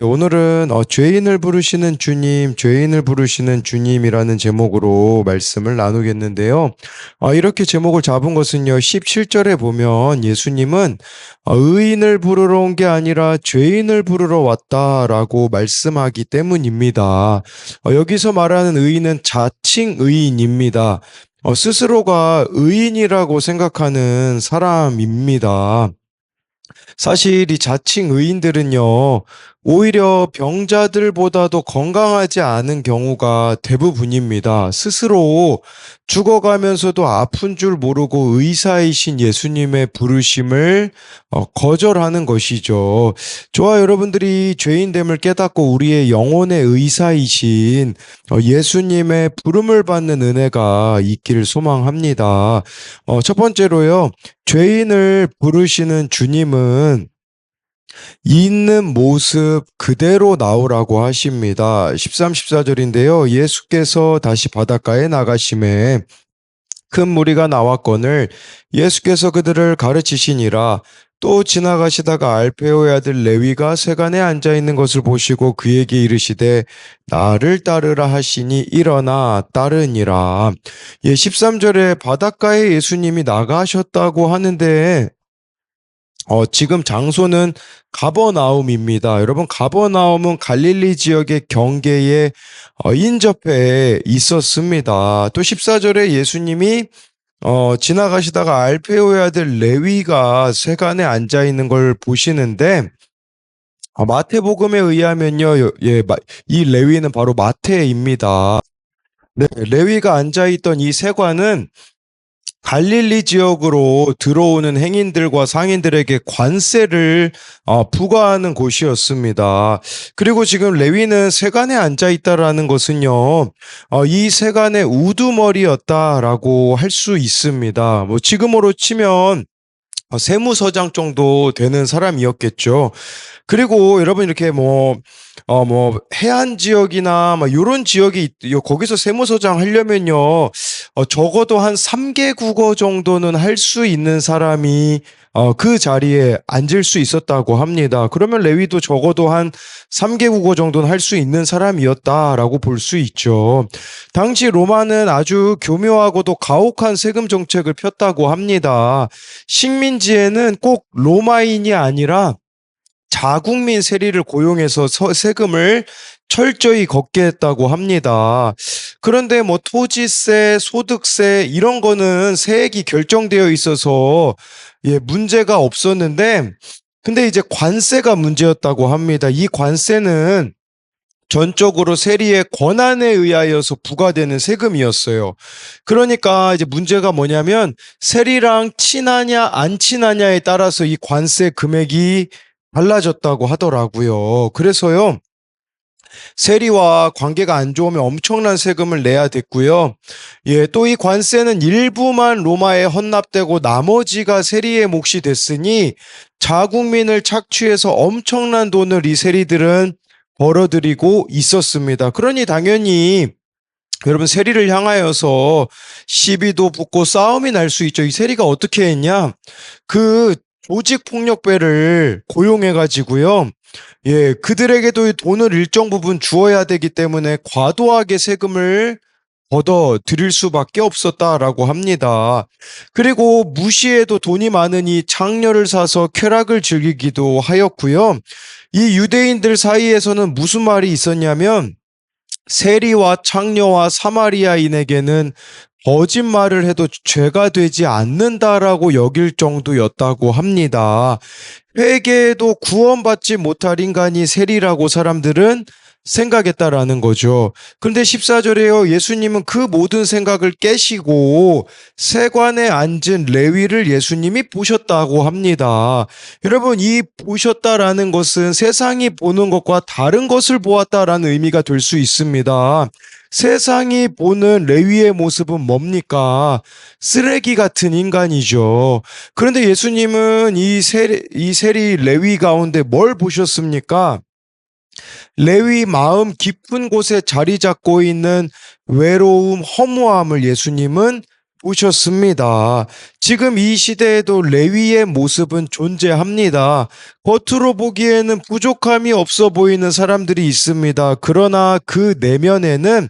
오늘은 어, 죄인을 부르시는 주님, 죄인을 부르시는 주님이라는 제목으로 말씀을 나누겠는데요. 어, 이렇게 제목을 잡은 것은요, 17절에 보면 예수님은 어, 의인을 부르러 온 게 아니라 죄인을 부르러 왔다라고 말씀하기 때문입니다. 어, 여기서 말하는 의인은 자칭 의인입니다. 어, 스스로가 의인이라고 생각하는 사람입니다. 사실 이 자칭 의인들은요, 오히려 병자들보다도 건강하지 않은 경우가 대부분입니다. 스스로 죽어가면서도 아픈 줄 모르고 의사이신 예수님의 부르심을 어, 거절하는 것이죠. 저와 여러분들이 죄인됨을 깨닫고 우리의 영혼의 의사이신 어, 예수님의 부름을 받는 은혜가 있기를 소망합니다. 어, 첫 번째로요, 죄인을 부르시는 주님은 있는 모습 그대로 나오라고 하십니다. 13, 14절인데요. 예수께서 다시 바닷가에 나가심에 큰 무리가 나왔거늘 예수께서 그들을 가르치시니라 또 지나가시다가 알페오의 아들 레위가 세간에 앉아 있는 것을 보시고 그에게 이르시되 나를 따르라 하시니 일어나 따르니라. 예, 13절에 바닷가에 예수님이 나가셨다고 하는데 어, 지금 장소는 가버나움입니다. 여러분, 가버나움은 갈릴리 지역의 경계에 어, 인접해 있었습니다. 또 14절에 예수님이 어, 지나가시다가 알페오의 아들 레위가 세간에 앉아 있는 걸 보시는데 어, 마태복음에 의하면요, 여- 예, 마- 이 레위는 바로 마태입니다. 네, 레위가 앉아 있던 이 세관은 갈릴리 지역으로 들어오는 행인들과 상인들에게 관세를 어, 부과하는 곳이었습니다. 그리고 지금 레위는 세간에 앉아 있다라는 것은요, 어, 이 세간의 우두머리였다라고 할 수 있습니다. 뭐 지금으로 치면 어, 세무서장 정도 되는 사람이었겠죠. 그리고 여러분 이렇게 뭐, 어, 뭐, 해안 지역이나 막 요런 지역이, 거기서 세무서장 하려면요, 어, 적어도 한 3개 국어 정도는 할 수 있는 사람이 어, 그 자리에 앉을 수 있었다고 합니다. 그러면 레위도 적어도 한 3개 국어 정도는 할 수 있는 사람이었다라고 볼 수 있죠. 당시 로마는 아주 교묘하고도 가혹한 세금 정책을 폈다고 합니다. 식민지에는 꼭 로마인이 아니라 자국민 세리를 고용해서 서- 세금을 철저히 걷게 했다고 합니다. 그런데 뭐 토지세, 소득세 이런 거는 세액이 결정되어 있어서 예, 문제가 없었는데 근데 이제 관세가 문제였다고 합니다. 이 관세는 전적으로 세리의 권한에 의하여서 부과되는 세금이었어요. 그러니까 이제 문제가 뭐냐면 세리랑 친하냐 안 친하냐에 따라서 이 관세 금액이 달라졌다고 하더라고요. 그래서요. 세리와 관계가 안 좋으면 엄청난 세금을 내야 됐고요. 예, 또 이 관세는 일부만 로마에 헌납되고 나머지가 세리의 몫이 됐으니 자국민을 착취해서 엄청난 돈을 이 세리들은 벌어들이고 있었습니다. 그러니 당연히 여러분 세리를 향하여서 시비도 붙고 싸움이 날 수 있죠. 이 세리가 어떻게 했냐? 그 조직 폭력배를 고용해 가지고요. 예, 그들에게도 이 돈을 일정 부분 주어야 되기 때문에 과도하게 세금을 걷어 들일 수밖에 없었다라고 합니다. 그리고 무시해도 돈이 많으니 창녀를 사서 쾌락을 즐기기도 하였고요. 이 유대인들 사이에서는 무슨 말이 있었냐면 세리와 창녀와 사마리아인에게는 거짓말을 해도 죄가 되지 않는다라고 여길 정도였다고 합니다. 회개에도 구원받지 못할 인간이 세리라고 사람들은 생각했다라는 거죠. 그런데 14절에요. 예수님은 그 모든 생각을 깨시고 세관에 앉은 레위를 예수님이 보셨다고 합니다. 여러분, 이 보셨다라는 것은 세상이 보는 것과 다른 것을 보았다라는 의미가 될 수 있습니다. 세상이 보는 레위의 모습은 뭡니까? 쓰레기 같은 인간이죠. 그런데 예수님은 이 세리, 이 세리 레위 가운데 뭘 보셨습니까? 레위 마음 깊은 곳에 자리 잡고 있는 외로움, 허무함을 예수님은 보셨습니다. 지금 이 시대에도 레위의 모습은 존재합니다. 겉으로 보기에는 부족함이 없어 보이는 사람들이 있습니다. 그러나 그 내면에는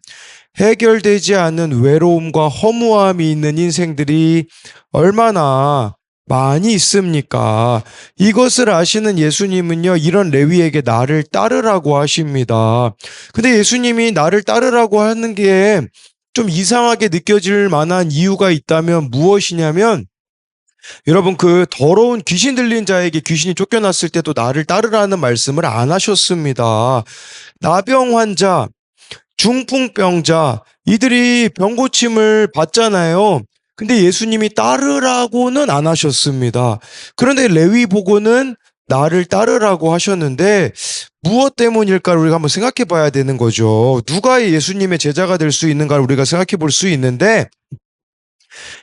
해결되지 않은 외로움과 허무함이 있는 인생들이 얼마나 많이 있습니까? 이것을 아시는 예수님은요, 이런 레위에게 나를 따르라고 하십니다. 근데 예수님이 나를 따르라고 하는 게 좀 이상하게 느껴질 만한 이유가 있다면 무엇이냐면, 여러분 그 더러운 귀신 들린 자에게 귀신이 쫓겨났을 때도 나를 따르라는 말씀을 안 하셨습니다. 나병 환자, 중풍병자, 이들이 병 고침을 받잖아요. 근데 예수님이 따르라고는 안 하셨습니다. 그런데 레위 보고는 나를 따르라고 하셨는데 무엇 때문일까 우리가 한번 생각해 봐야 되는 거죠. 누가 예수님의 제자가 될 수 있는가 우리가 생각해 볼 수 있는데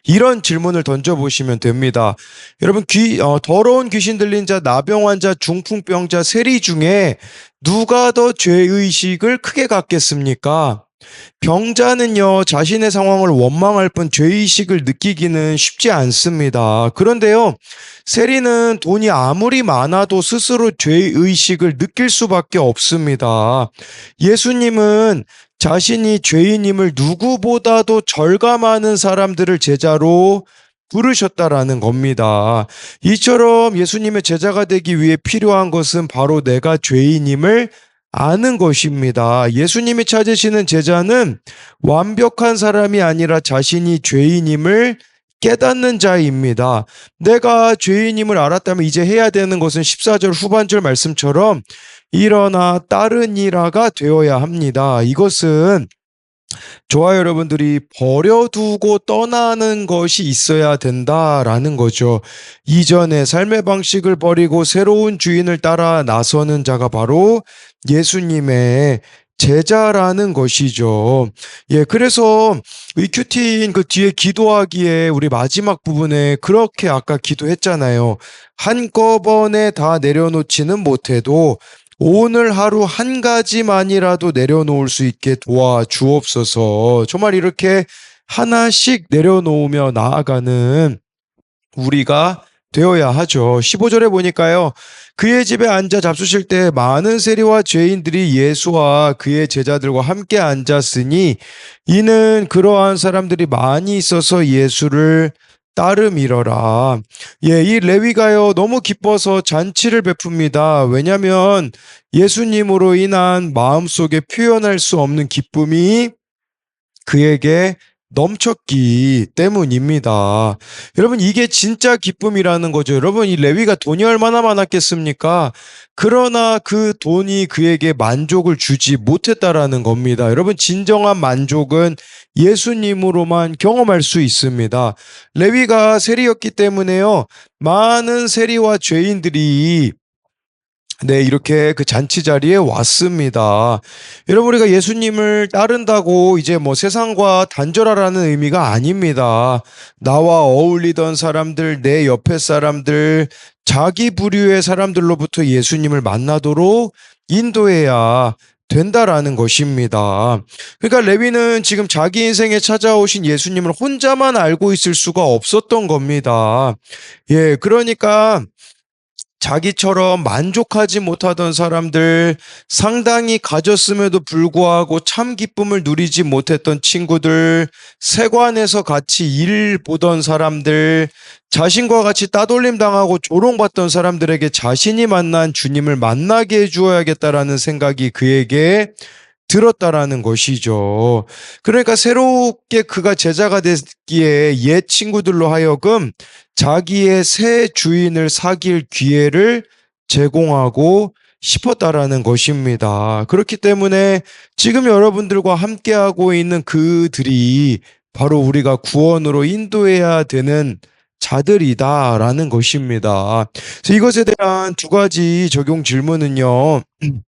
이런 질문을 던져보시면 됩니다. 여러분, 귀, 어, 더러운 귀신 들린 자, 나병 환자, 중풍병자, 세리 중에 누가 더 죄의식을 크게 갖겠습니까? 병자는요, 자신의 상황을 원망할 뿐 죄의식을 느끼기는 쉽지 않습니다. 그런데요, 세리는 돈이 아무리 많아도 스스로 죄의식을 느낄 수밖에 없습니다. 예수님은 자신이 죄인임을 누구보다도 절감하는 사람들을 제자로 부르셨다라는 겁니다. 이처럼 예수님의 제자가 되기 위해 필요한 것은 바로 내가 죄인임을 아는 것입니다. 예수님이 찾으시는 제자는 완벽한 사람이 아니라 자신이 죄인임을 깨닫는 자입니다. 내가 죄인임을 알았다면 이제 해야 되는 것은 14절 후반절 말씀처럼 일어나 따르니라가 되어야 합니다. 이것은 저와 여러분들이 버려두고 떠나는 것이 있어야 된다라는 거죠. 이전의 삶의 방식을 버리고 새로운 주인을 따라 나서는 자가 바로 예수님의 제자라는 것이죠. 예, 그래서 이 큐티인 그 뒤에 기도하기에 우리 마지막 부분에 그렇게 아까 기도했잖아요. 한꺼번에 다 내려놓지는 못해도 오늘 하루 한 가지만이라도 내려놓을 수 있게 도와 주옵소서. 정말 이렇게 하나씩 내려놓으며 나아가는 우리가 되어야 하죠. 15절에 보니까요. 그의 집에 앉아 잡수실 때 많은 세리와 죄인들이 예수와 그의 제자들과 함께 앉았으니 이는 그러한 사람들이 많이 있어서 예수를 따름이러라. 예, 이 레위가요, 너무 기뻐서 잔치를 베풉니다. 왜냐면 예수님으로 인한 마음속에 표현할 수 없는 기쁨이 그에게 넘쳤기 때문입니다. 여러분, 이게 진짜 기쁨이라는 거죠. 여러분, 이 레위가 돈이 얼마나 많았겠습니까? 그러나 그 돈이 그에게 만족을 주지 못했다라는 겁니다. 여러분, 진정한 만족은 예수님으로만 경험할 수 있습니다. 레위가 세리였기 때문에요. 많은 세리와 죄인들이 네, 이렇게 그 잔치 자리에 왔습니다. 여러분, 우리가 예수님을 따른다고 이제 뭐 세상과 단절하라는 의미가 아닙니다. 나와 어울리던 사람들, 내 옆에 사람들, 자기 부류의 사람들로부터 예수님을 만나도록 인도해야 된다라는 것입니다. 그러니까 레위는 지금 자기 인생에 찾아오신 예수님을 혼자만 알고 있을 수가 없었던 겁니다. 예, 그러니까 자기처럼 만족하지 못하던 사람들, 상당히 가졌음에도 불구하고 참 기쁨을 누리지 못했던 친구들, 세관에서 같이 일 보던 사람들, 자신과 같이 따돌림 당하고 조롱받던 사람들에게 자신이 만난 주님을 만나게 해주어야겠다라는 생각이 그에게 들었다라는 것이죠. 그러니까 새롭게 그가 제자가 됐기에 옛 친구들로 하여금 자기의 새 주인을 사귈 기회를 제공하고 싶었다라는 것입니다. 그렇기 때문에 지금 여러분들과 함께하고 있는 그들이 바로 우리가 구원으로 인도해야 되는 자들이다라는 것입니다. 그래서 이것에 대한 두 가지 적용 질문은요.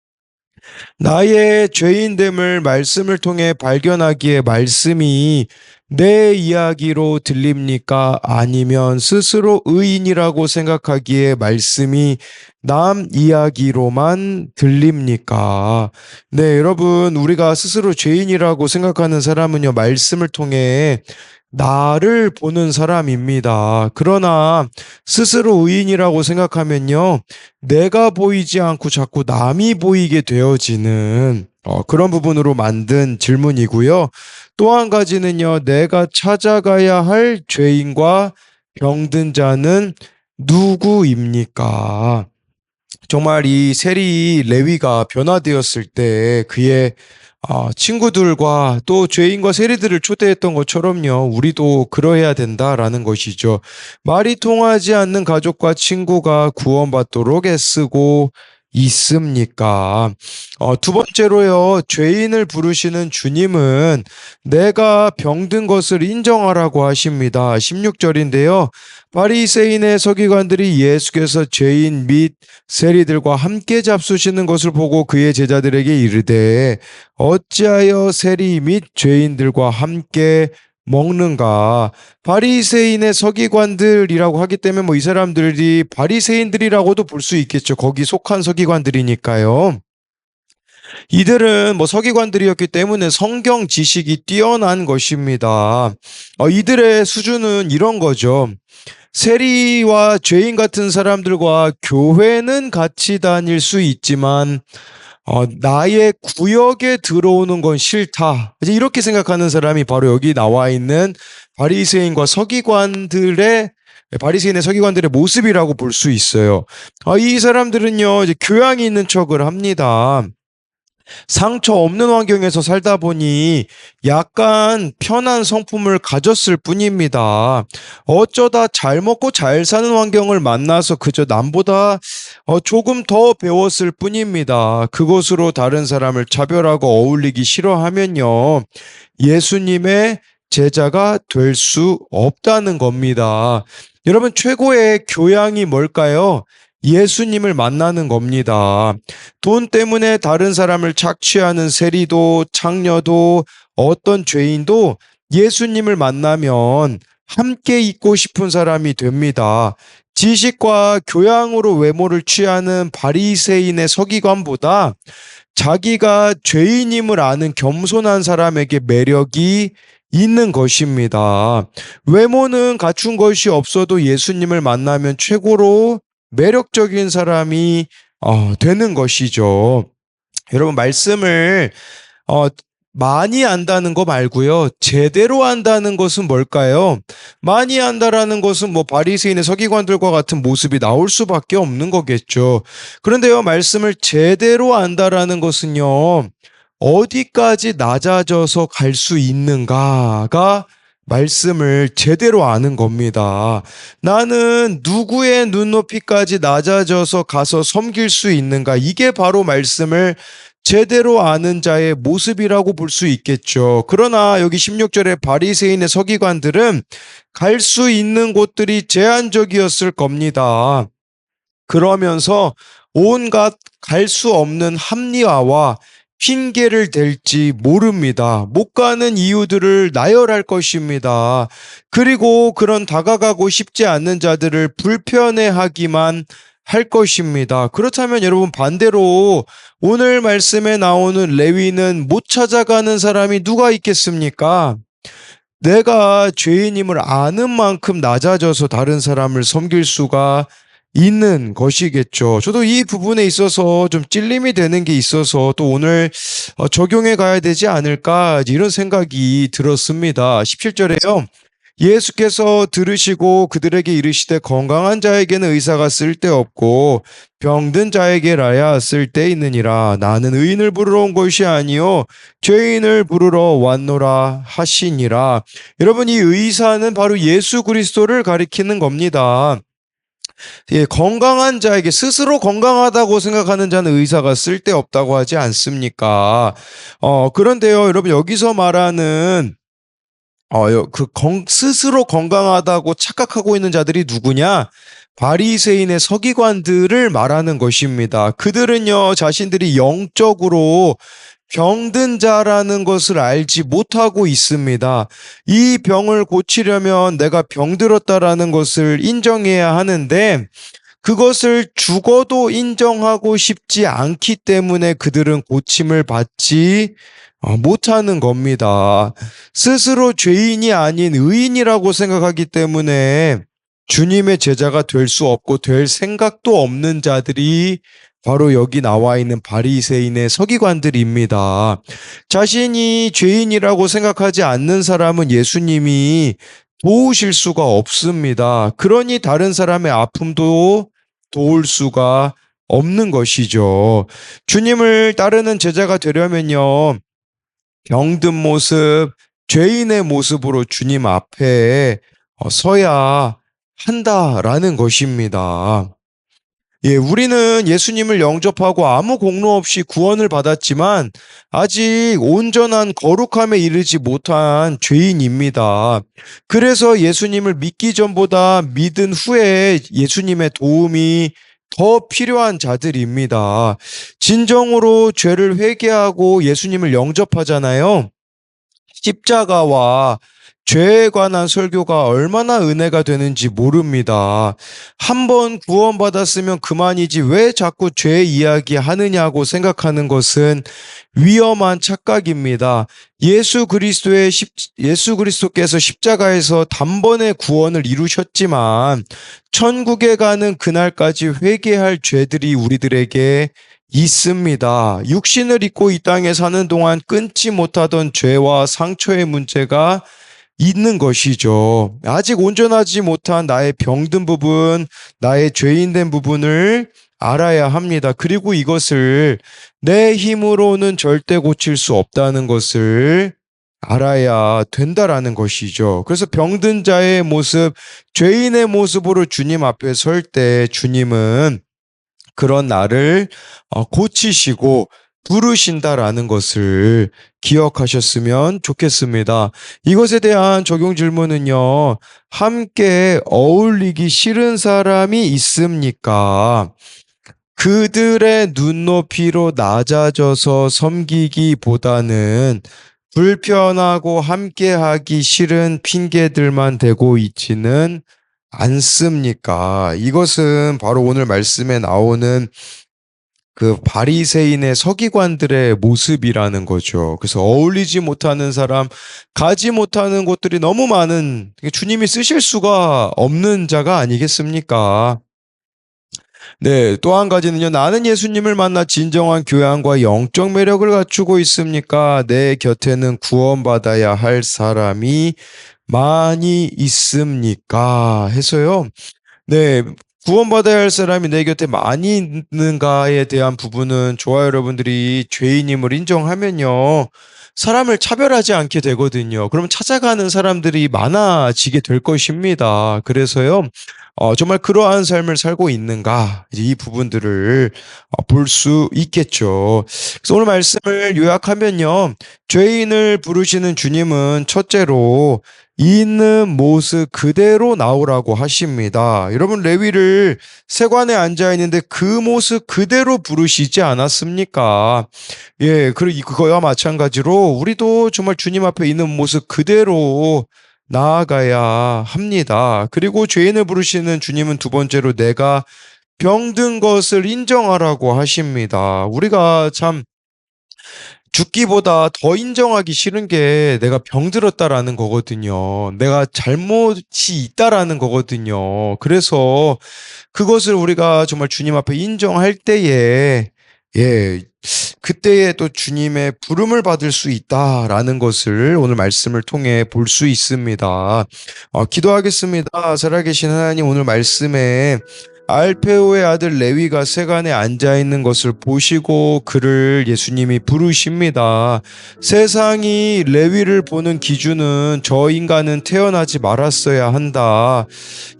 나의 죄인됨을 말씀을 통해 발견하기에 말씀이 내 이야기로 들립니까? 아니면 스스로 의인이라고 생각하기에 말씀이 남 이야기로만 들립니까? 네, 여러분, 우리가 스스로 죄인이라고 생각하는 사람은요, 말씀을 통해 나를 보는 사람입니다. 그러나 스스로 의인이라고 생각하면요. 내가 보이지 않고 자꾸 남이 보이게 되어지는 어, 그런 부분으로 만든 질문이고요. 또 한 가지는요. 내가 찾아가야 할 죄인과 병든 자는 누구입니까? 정말 이 세리 레위가 변화되었을 때 그의 아, 친구들과 또 죄인과 세리들을 초대했던 것처럼요, 우리도 그러해야 된다라는 것이죠. 말이 통하지 않는 가족과 친구가 구원받도록 애쓰고 있습니까? 어, 두 번째로요, 죄인을 부르시는 주님은 내가 병든 것을 인정하라고 하십니다. 16절인데요. 바리새인의 서기관들이 예수께서 죄인 및 세리들과 함께 잡수시는 것을 보고 그의 제자들에게 이르되 어찌하여 세리 및 죄인들과 함께 먹는가? 바리새인의 서기관들이라고 하기 때문에 뭐 이 사람들이 바리새인들이라고도 볼 수 있겠죠. 거기 속한 서기관들이니까요. 이들은 뭐 서기관들이었기 때문에 성경 지식이 뛰어난 것입니다. 어, 이들의 수준은 이런 거죠. 세리와 죄인 같은 사람들과 교회는 같이 다닐 수 있지만 어, 나의 구역에 들어오는 건 싫다. 이제 이렇게 생각하는 사람이 바로 여기 나와 있는 바리새인과 서기관들의 바리새인의 서기관들의 모습이라고 볼 수 있어요. 아, 이 사람들은요, 이제 교양이 있는 척을 합니다. 상처 없는 환경에서 살다 보니 약간 편한 성품을 가졌을 뿐입니다. 어쩌다 잘 먹고 잘 사는 환경을 만나서 그저 남보다 어, 조금 더 배웠을 뿐입니다. 그것으로 다른 사람을 차별하고 어울리기 싫어하면요. 예수님의 제자가 될 수 없다는 겁니다. 여러분, 최고의 교양이 뭘까요? 예수님을 만나는 겁니다. 돈 때문에 다른 사람을 착취하는 세리도 창녀도 어떤 죄인도 예수님을 만나면 함께 있고 싶은 사람이 됩니다. 지식과 교양으로 외모를 취하는 바리새인의 서기관보다 자기가 죄인임을 아는 겸손한 사람에게 매력이 있는 것입니다. 외모는 갖춘 것이 없어도 예수님을 만나면 최고로 매력적인 사람이 어, 되는 것이죠. 여러분 말씀을 어, 많이 안다는 거 말고요. 제대로 안다는 것은 뭘까요? 많이 안다라는 것은 뭐 바리새인의 서기관들과 같은 모습이 나올 수밖에 없는 거겠죠. 그런데요, 말씀을 제대로 안다라는 것은요. 어디까지 낮아져서 갈 수 있는가가 말씀을 제대로 아는 겁니다. 나는 누구의 눈높이까지 낮아져서 가서 섬길 수 있는가? 이게 바로 말씀을 제대로 아는 자의 모습이라고 볼 수 있겠죠. 그러나 여기 16절에 바리새인의 서기관들은 갈 수 있는 곳들이 제한적이었을 겁니다. 그러면서 온갖 갈 수 없는 합리화와 핑계를 댈지 모릅니다. 못 가는 이유들을 나열할 것입니다. 그리고 그런 다가가고 싶지 않는 자들을 불편해하기만 할 것입니다. 그렇다면 여러분 반대로 오늘 말씀에 나오는 레위는 못 찾아가는 사람이 누가 있겠습니까? 내가 죄인임을 아는 만큼 낮아져서 다른 사람을 섬길 수가 있는 것이겠죠. 저도 이 부분에 있어서 좀 찔림이 되는 게 있어서 또 오늘 어, 적용해 가야 되지 않을까 이런 생각이 들었습니다. 17절에요. 예수께서 들으시고 그들에게 이르시되 건강한 자에게는 의사가 쓸데없고 병든 자에게라야 쓸데 있느니라 나는 의인을 부르러 온 것이 아니요 죄인을 부르러 왔노라 하시니라 여러분 이 의사는 바로 예수 그리스도를 가리키는 겁니다. 예, 건강한 자에게 스스로 건강하다고 생각하는 자는 의사가 쓸데없다고 하지 않습니까? 어, 그런데요, 여러분, 여기서 말하는 어, 그 건, 스스로 건강하다고 착각하고 있는 자들이 누구냐? 바리새인의 서기관들을 말하는 것입니다. 그들은요, 자신들이 영적으로 병든 자라는 것을 알지 못하고 있습니다. 이 병을 고치려면 내가 병들었다라는 것을 인정해야 하는데 그것을 죽어도 인정하고 싶지 않기 때문에 그들은 고침을 받지 어, 못하는 겁니다. 스스로 죄인이 아닌 의인이라고 생각하기 때문에 주님의 제자가 될 수 없고 될 생각도 없는 자들이 바로 여기 나와 있는 바리새인의 서기관들입니다. 자신이 죄인이라고 생각하지 않는 사람은 예수님이 도우실 수가 없습니다. 그러니 다른 사람의 아픔도 도울 수가 없는 것이죠. 주님을 따르는 제자가 되려면요. 병든 모습, 죄인의 모습으로 주님 앞에 어, 서야 한다라는 것입니다. 예, 우리는 예수님을 영접하고 아무 공로 없이 구원을 받았지만 아직 온전한 거룩함에 이르지 못한 죄인입니다. 그래서 예수님을 믿기 전보다 믿은 후에 예수님의 도움이 더 필요한 자들입니다. 진정으로 죄를 회개하고 예수님을 영접하잖아요. 십자가와 죄에 관한 설교가 얼마나 은혜가 되는지 모릅니다. 한 번 구원받았으면 그만이지 왜 자꾸 죄 이야기 하느냐고 생각하는 것은 위험한 착각입니다. 예수 그리스도의 십, 예수 그리스도께서 십자가에서 단번에 구원을 이루셨지만 천국에 가는 그날까지 회개할 죄들이 우리들에게 있습니다. 육신을 입고 이 땅에 사는 동안 끊지 못하던 죄와 상처의 문제가 있는 것이죠. 아직 온전하지 못한 나의 병든 부분, 나의 죄인된 부분을 알아야 합니다. 그리고 이것을 내 힘으로는 절대 고칠 수 없다는 것을 알아야 된다라는 것이죠. 그래서 병든 자의 모습, 죄인의 모습으로 주님 앞에 설 때 주님은 그런 나를 어, 고치시고 부르신다라는 것을 기억하셨으면 좋겠습니다. 이것에 대한 적용 질문은요, 함께 어울리기 싫은 사람이 있습니까? 그들의 눈높이로 낮아져서 섬기기보다는 불편하고 함께하기 싫은 핑계들만 대고 있지는 않습니까? 이것은 바로 오늘 말씀에 나오는 그 바리새인의 서기관들의 모습이라는 거죠. 그래서 어울리지 못하는 사람, 가지 못하는 곳들이 너무 많은 주님이 쓰실 수가 없는 자가 아니겠습니까? 네, 또 한 가지는요. 나는 예수님을 만나 진정한 교양과 영적 매력을 갖추고 있습니까? 내 곁에는 구원받아야 할 사람이 많이 있습니까? 해서요. 네, 구원받아야 할 사람이 내 곁에 많이 있는가에 대한 부분은 저와 여러분들이 죄인임을 인정하면요. 사람을 차별하지 않게 되거든요. 그러면 찾아가는 사람들이 많아지게 될 것입니다. 그래서요, 어, 정말 그러한 삶을 살고 있는가, 이 부분들을 어, 볼수 있겠죠. 그래서 오늘 말씀을 요약하면요, 죄인을 부르시는 주님은 첫째로 있는 모습 그대로 나오라고 하십니다. 여러분 레위를 세관에 앉아 있는데 그 모습 그대로 부르시지 않았습니까? 예, 그리고 그거와 마찬가지로 우리도 정말 주님 앞에 있는 모습 그대로 나아가야 합니다. 그리고 죄인을 부르시는 주님은 두 번째로 내가 병든 것을 인정하라고 하십니다. 우리가 참 죽기보다 더 인정하기 싫은 게 내가 병들었다라는 거거든요. 내가 잘못이 있다라는 거거든요. 그래서 그것을 우리가 정말 주님 앞에 인정할 때에 예, 그때에 또 주님의 부름을 받을 수 있다라는 것을 오늘 말씀을 통해 볼 수 있습니다. 어, 기도하겠습니다. 살아계신 하나님 오늘 말씀에 알페오의 아들 레위가 세간에 앉아 있는 것을 보시고 그를 예수님이 부르십니다. 세상이 레위를 보는 기준은 저 인간은 태어나지 말았어야 한다.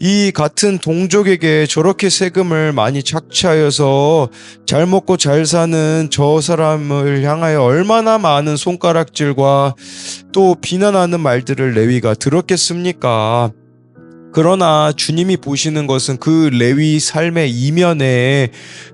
이 같은 동족에게 저렇게 세금을 많이 착취하여서 잘 먹고 잘 사는 저 사람을 향하여 얼마나 많은 손가락질과 또 비난하는 말들을 레위가 들었겠습니까? 그러나 주님이 보시는 것은 그 레위 삶의 이면에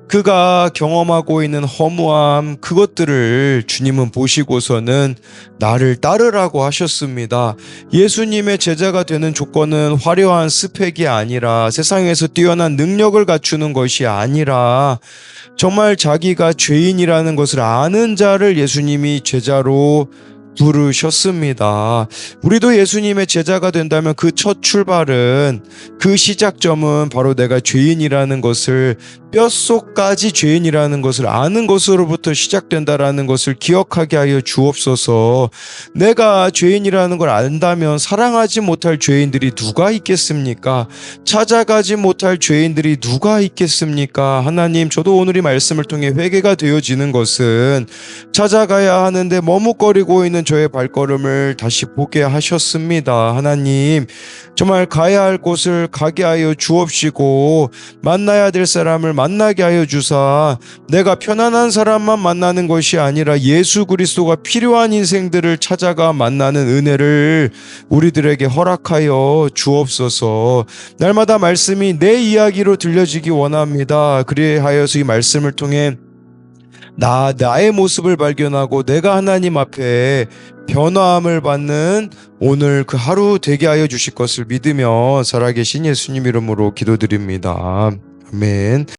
그가 경험하고 있는 허무함 그것들을 주님은 보시고서는 나를 따르라고 하셨습니다. 예수님의 제자가 되는 조건은 화려한 스펙이 아니라 세상에서 뛰어난 능력을 갖추는 것이 아니라 정말 자기가 죄인이라는 것을 아는 자를 예수님이 제자로 부르셨습니다. 우리도 예수님의 제자가 된다면 그 첫 출발은 그 시작점은 바로 내가 죄인이라는 것을 뼛속까지 죄인이라는 것을 아는 것으로부터 시작된다라는 것을 기억하게 하여 주옵소서. 내가 죄인이라는 걸 안다면 사랑하지 못할 죄인들이 누가 있겠습니까? 찾아가지 못할 죄인들이 누가 있겠습니까? 하나님, 저도 오늘 이 말씀을 통해 회개가 되어지는 것은 찾아가야 하는데 머뭇거리고 있는 저의 발걸음을 다시 보게 하셨습니다. 하나님, 정말 가야 할 곳을 가게 하여 주옵시고 만나야 될 사람을 만나게 하여 주사 내가 편안한 사람만 만나는 것이 아니라 예수 그리스도가 필요한 인생들을 찾아가 만나는 은혜를 우리들에게 허락하여 주옵소서. 날마다 말씀이 내 이야기로 들려지기 원합니다. 그리하여서 이 말씀을 통해 나 나의 모습을 발견하고 내가 하나님 앞에 변화함을 받는 오늘 그 하루 되게 하여 주실 것을 믿으며 살아계신 예수님 이름으로 기도드립니다. 아멘.